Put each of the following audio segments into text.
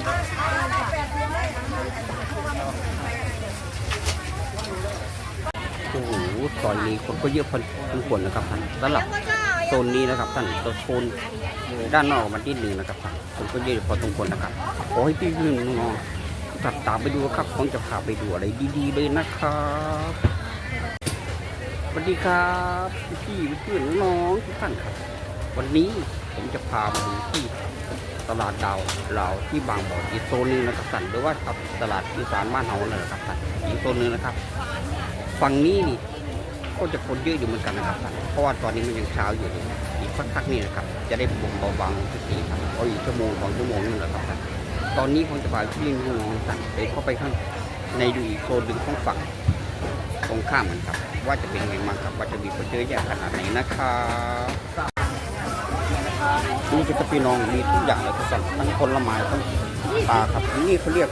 โอ้โหซอยนี้คนก็เยอะพอสมควรนะครับท่านสำหรับโซนนี้นะครับท่านโซนด้านนอกมันที่หนึ่งนะครับท่านคนก็เยอะพอสมควรนะครับขอให้พี่พี่น้องตัดตามไปดูครับผมจะพาไปดูอะไรดีๆเลยนะครับสวัสดีครับพี่ๆเพื่อนน้องทุกท่านครับ วันนี้ผมจะพามาดูที่ ตลาดดาวลาที่บางบ่ออีกโซนหนึงนะครับท่นหรือว่าตลาดอีสานบ้านเฮานั่นะครับท่นอีกโซนหนึงนะครับ ฝั่งนี้นี่ก็จะคนเยอะอยู่เหมือนกันนะครับท่นเพราะว่าตอนนี้มันยังเช้าอยู่เลยอีกสักพักนี่นะครับ จะได้บ่งเบาบางสักทีครับเอาอีกชั่วโมงสองชั่วโมงนี่แหละครับท่นตอนนี้ผมจะพาพี่น้องท่นไปเข้าไปข้างในดูอีกโซนหนึ่งของฝั่งตรงข้ามมันครับ ว่าจะเป็นยังไงบ้างครับว่าจะมีคนเยอะแยะขนาดไหนนะครับ นี่จะพี่น้องมีทุกอย่างเลยครับท่านทั้งผลไม้ทั้งปลาครับนี่เขาเรียก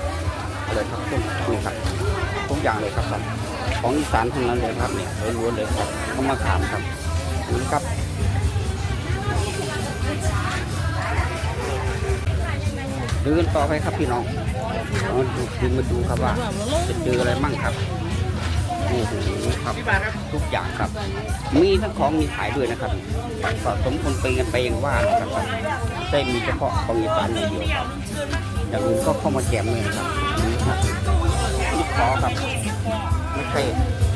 อะไรครับต้นนี่ครับทุกอย่างเลยครับท่านของอีสานทั้งนั้นเลยครับเนี่ยล้วนเลยครับต้องมาขามครับนี่ครับเดินต่อไปครับพี่น้องเอาดูดึงมาดูครับว่าจะเจออะไรมั่งครับ โอ้โหครับทุกอย่างครับ มีทั้งของมีขายด้วยนะครับสะสมคนไปกันไปยังว่านะครับใช่มีเฉพาะของอีสานอย่างเดียวครับอย่างอื่นก็เข้ามาแจมเลยนะครับนี่ครับลูกคอครับไม่ใช่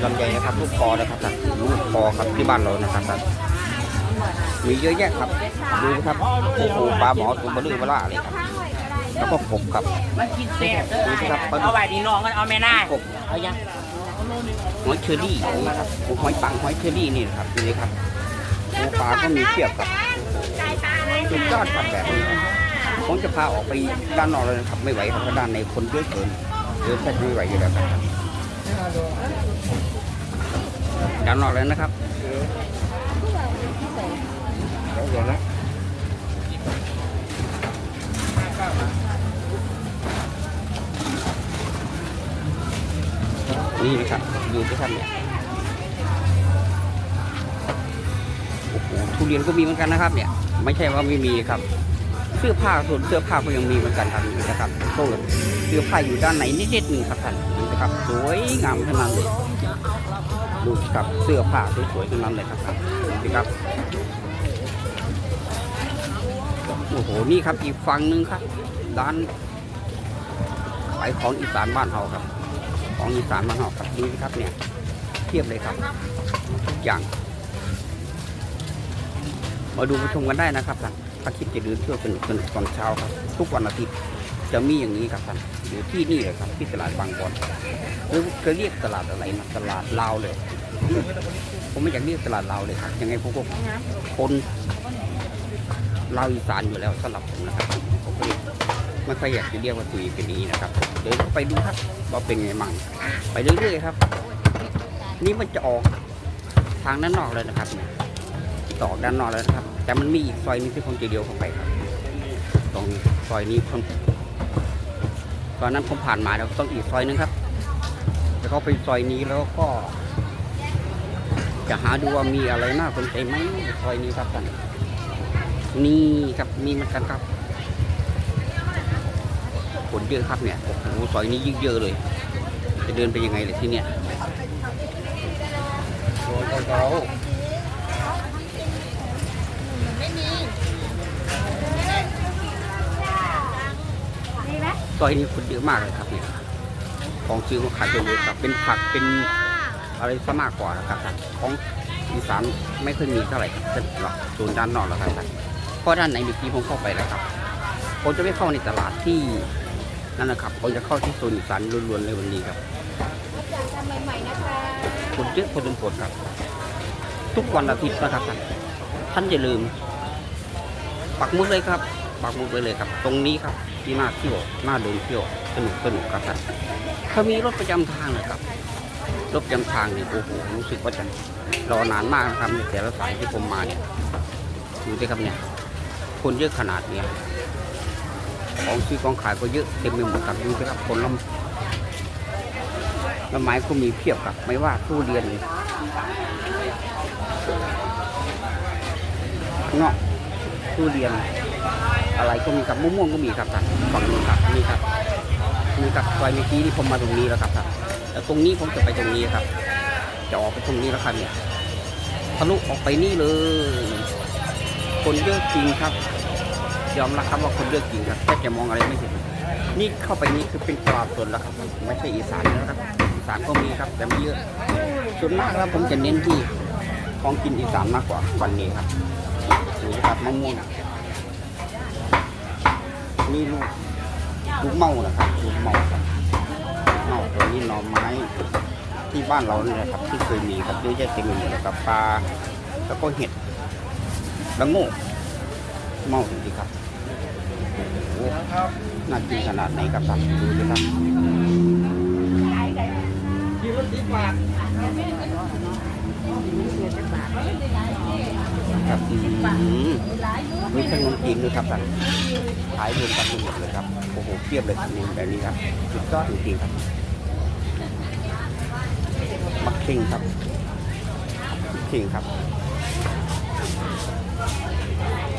ลำไยนะครับลูกคอนะครับท่านลูกคอครับที่บ้านเรานะครับท่านมีเยอะแยะครับดูนะครับโอ้โหปลาหมอตัวเบลือเบล่าเลยครับแล้วก็กบครับมันกินแซ่บดูนะครับปลาดุเอากไว้ดีน้องกันเอาแม่น่ากบเอายัง หอยเชอรี่นะครับหอยปังหอยเชอรี่นี่นะครับดูเลยครับโอ้ปลาก็มีเพียบครับสุดยอดครับแบบนี้ผมจะพาออกไปด้านนอกเลยนะครับ ไม่ไหวครับเพราะด้านในคนเยอะเกินเดินแทบไม่ไหวอยู่แล้วครับด้านนอกเลยนะครับเดี๋ยวนะ นี่นะครับดูสิครับเนี่ยโอ้โหทุเรียนก็มีเหมือนกันนะครับ เนี่ย ไม่ใช่ว่าไม่มีครับ เสื้อผ้าส่วนเสื้อผ้าก็ยังมีเหมือนกันครับนี่นะครับโซ่เสื้อผ้าอยู่ด้านไหนนิดๆหนึ่งครับท่านนี่นะครับสวยงามทั้งนั้นเลยดูครับเสื้อผ้าสวยๆทั้งนั้นเลยครับครับนี่ครับโอ้โหนี่ครับอีกฝั่งหนึ่งครับด้านขายของอีสานบ้านเราครับ ของอีสานบ้านเราครับดูสิครับเนี่ยเทียบเลยครับ ทุกอย่าง มาดูมาชมกันได้นะครับท่านถ้าคิดจะเดินเที่ยวสนุกสนุกตอนเช้าครับ ทุกวันอาทิตย์จะมีอย่างนี้ครับท่านอยู่ที่นี่เลยครับที่ตลาดบางบอนหรือเคยเรียกตลาดอะไรนะตลาดลาวเลย ผมไม่อยากเรียกตลาดลาวเลยครับยังไงพวกคนลาวอีสานอยู่แล้วสำหรับผมนะครับผมก็เลย ไม่ค่อยอยากจะเรียกว่าตุยเป็นนี้นะครับ เดินเข้าไปดูครับว่าเป็นไงมั่งไปเรื่อยๆครับ นี่มันจะออกทางด้านนอกเลยนะครับเนี่ยตอด้านนอกแล้วนะครับ แต่มันมีอีกซอยนึงที่ผมจะเดียวเข้าไปครับ ตรงซอยนี้ผมตอนนั้นผมผ่านมาแล้วต้องอีกซอยนึงครับจะเข้าไปซอยนี้แล้วก็ จะหาดูว่ามีอะไรน่าสนใจไหมซอยนี้ครับท่านนี่ครับมีเหมือนกันครับ คนเยอะครับเนี่ย โอ้โหซอยนี้ยิ่งเยอะเลย จะเดินไปยังไงเลยที่เนี่ยโอ้เก่าซอยนี้คนเยอะมากเลยครับเนี่ย ของซื้อของขายเยอะครับ เป็นผัก เป็นอะไรซะมากกว่านะครับท่านของอีสานไม่ค่อยมีเท่าไหร่ครับเป็นหรอกส่วนด้านนอกแล้วครับท่านเพราะด้านในเมื่อกี้ผมเข้าไปแล้วครับผมจะไม่เข้าในตลาดที่ นั่นนะครับผมจะเข้าที่โซนอีสานล้วนๆเลยวันนี้ครับคนเยอะพอสมควรครับ ทุกวันอาทิตย์นะครับท่านท่านอย่าลืม ปักมุดเลยครับ ปักมุดไว้เลยครับ ตรงนี้ครับที่นาเที่ยวนาเดินเที่ยวสนุกสนุกครับท่านถ้ามีรถประจำทางนะครับรถประจำทางเนี่ยโอ้โหรู้สึกว่าจะรอนานมากนะครับแต่ละสายที่ผมมาเนี่ยดูสิครับเนี่ยคนเยอะขนาดเนี้ย ของซื้อของขายก็เยอะเต็มไปหมดครับดูสิครับผลลำลำไม้ก็มีเพียบครับไม่ว่าทุเรียนเงาะทุเรียน อะไรก็มีครับมะม่วงก็มีครับท่านฝั่งนู้นครับนี่ครับนี่ครับซอยเมื่อกี้ที่ผมมาตรงนี้แล้วครับท่านแต่ตรงนี้ผมจะไปตรงนี้ครับ จะออกไปตรงนี้แล้วครับเนี่ยทะลุออกไปนี่เลย คนเยอะจริงครับ ยอมรับครับว่าคนเยอะจริงครับแทบจะมองอะไรไม่เห็นนี่เข้าไปนี่คือเป็นตลาดสดแล้วครับไม่ใช่อีสานแล้วครับอีสานก็มีครับ แต่ไม่เยอะส่วนมากแล้วผมจะเน้นที่ของกินอีสานมากกว่าวันนี้ครับนี่ครับมะม่วงนี่ลูกลูกเมานะครับลูกเมาครับเมาตัวนี้หน่อไม้ที่บ้านเราเนี่ยครับ ที่เคยมีครับเยอะแยะเต็มไปหมดเลยครับปลาแล้วก็เห็ดแล้วโง่เมาจริงๆครับ น่ากินขนาดไหนครับท่านดูสิครับครับอืมมีขนมจีนด้วยครับท่านขายรวมกันทั้งหมดเลยครับโอ้โหเทียบเลยขนมแบบนี้ครับสุดยอดจริงๆครับมักเข่งครับมักเข่งครับ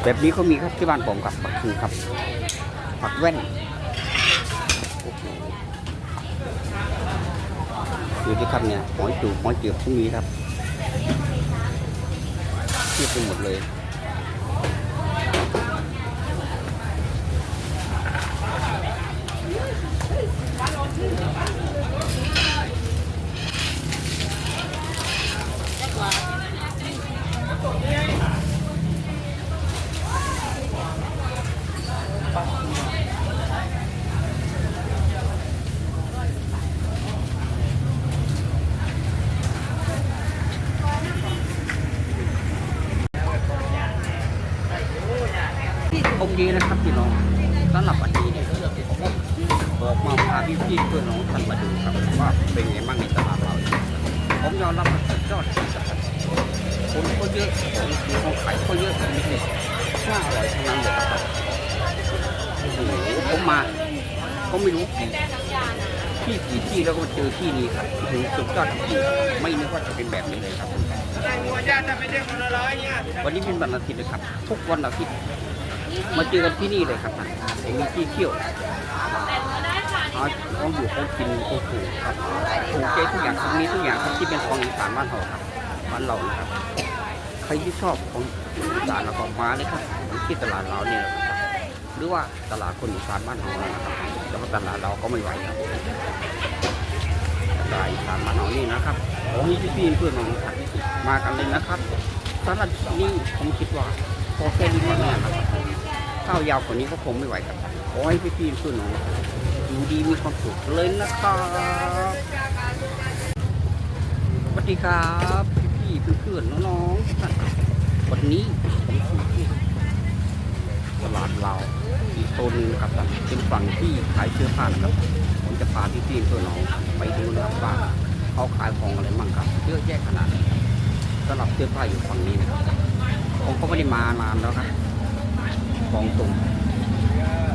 แบบนี้ก็มีครับที่บ้านผมครับปักคือครับ ผักแว่นดูที่ครับเนี่ยหอยจูบหอยเจือบพวกนี้ครับเทียบไปหมดเลยโอเคนะครับพี่น้องสำหรับวันนี้เนี่ยผม บอกมาพาพี่พี่เพื่อนน้องท่านมาดูครับว่าเป็นไงบ้างในตลาดเราผมยอมรับว่าสุดยอดจริงครับคนก็เยอะของของขายก็เยอะจริงๆน่าอร่อยทั้งนั้นเลยครับโอ้โหผมมาก็ไม่รู้กี่ที่กี่ที่แล้วก็มาเจอที่นี้ครับถึงสุดยอดจริงๆไม่นึกว่าจะเป็นแบบนี้เลยครับวันนี้เป็นวันอาทิตย์เลยครับ ทุกวันอาทิตย์มาเจอกันที่นี่เลยครับมมีที่เที่ยว เอาของอยู่ของกินโอ้โหครับถูกใจทุกอย่างครับมีทุกอย่างครับที่เป็นของอีสานบ้านเราครับบ้านเรานะครับ ใครที่ชอบของอีสานเราก็มาเลยครับที่ตลาดเราเนี่ยครับหรือว่าตลาดคนอีสานบ้านเรานะครับแล้วตลาดเราก็ไม่ไหวครับตลาดอีสานบ้านเรานี่นะครับขอให้พี่เพื่อนน้องครับมากันเลยนะครับสำหรับนี้ผมคิดว่าพอแค่นี้ก็แน่นะครับข้าวยาวกว่านี้ก็คงไม่ไหวครับขอให้พี่ๆเพื่อนน้ อยู่ดีมีความสุขเลยนะครับสวัสดีครับพี่ๆเพื่อนๆน้องๆวันนี้ผมอยู่ที่ตลาดเราอีกโซนนึงนะครับเป็นฝั่งที่ขายเสื้อผ้านะครับผมจะพาพี่ๆเพื่อนน้องไปดูนะครับว่าเขาขายของอะไรมั่งครับเยอะแยะขนาดสำหรับเสื้อผ้าอยู่ฝั่งนี้นะครับผมก็ไม่ได้มานานแล้วครับของตรง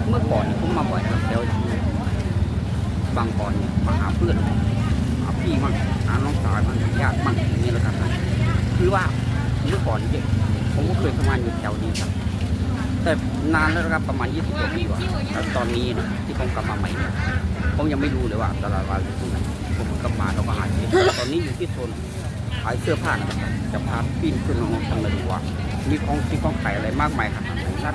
เมื่อก่อนผมมาบ่อยครับเดี๋ยว บางก่อนเนี่ยมาหาเพื่อนหาพี่มั่งหาน้องสาวมั่งญาติมั่งอย่างนี้และครับคือว่าเมื่อก่อนเนี่ยผมก็เคยทำงานอยู่แถวนี้ครับแต่นานแล้วครับประมาณ 20กว่าปีว่าแต่ตอนนี้นะที่ผมกลับมาใหม่เนี่ยผมยังไม่รู้เลยว่าตลาดวาอยู่ตรงไหนผมกลับมาเราก็หาที่ตอนนี้อยู่ที่โซนขายเสื้อผ้านะครับจะพาปีนขึ้นลงทางเลยดูว่ามีของที่ของขายอะไรมากมายครับนะครับ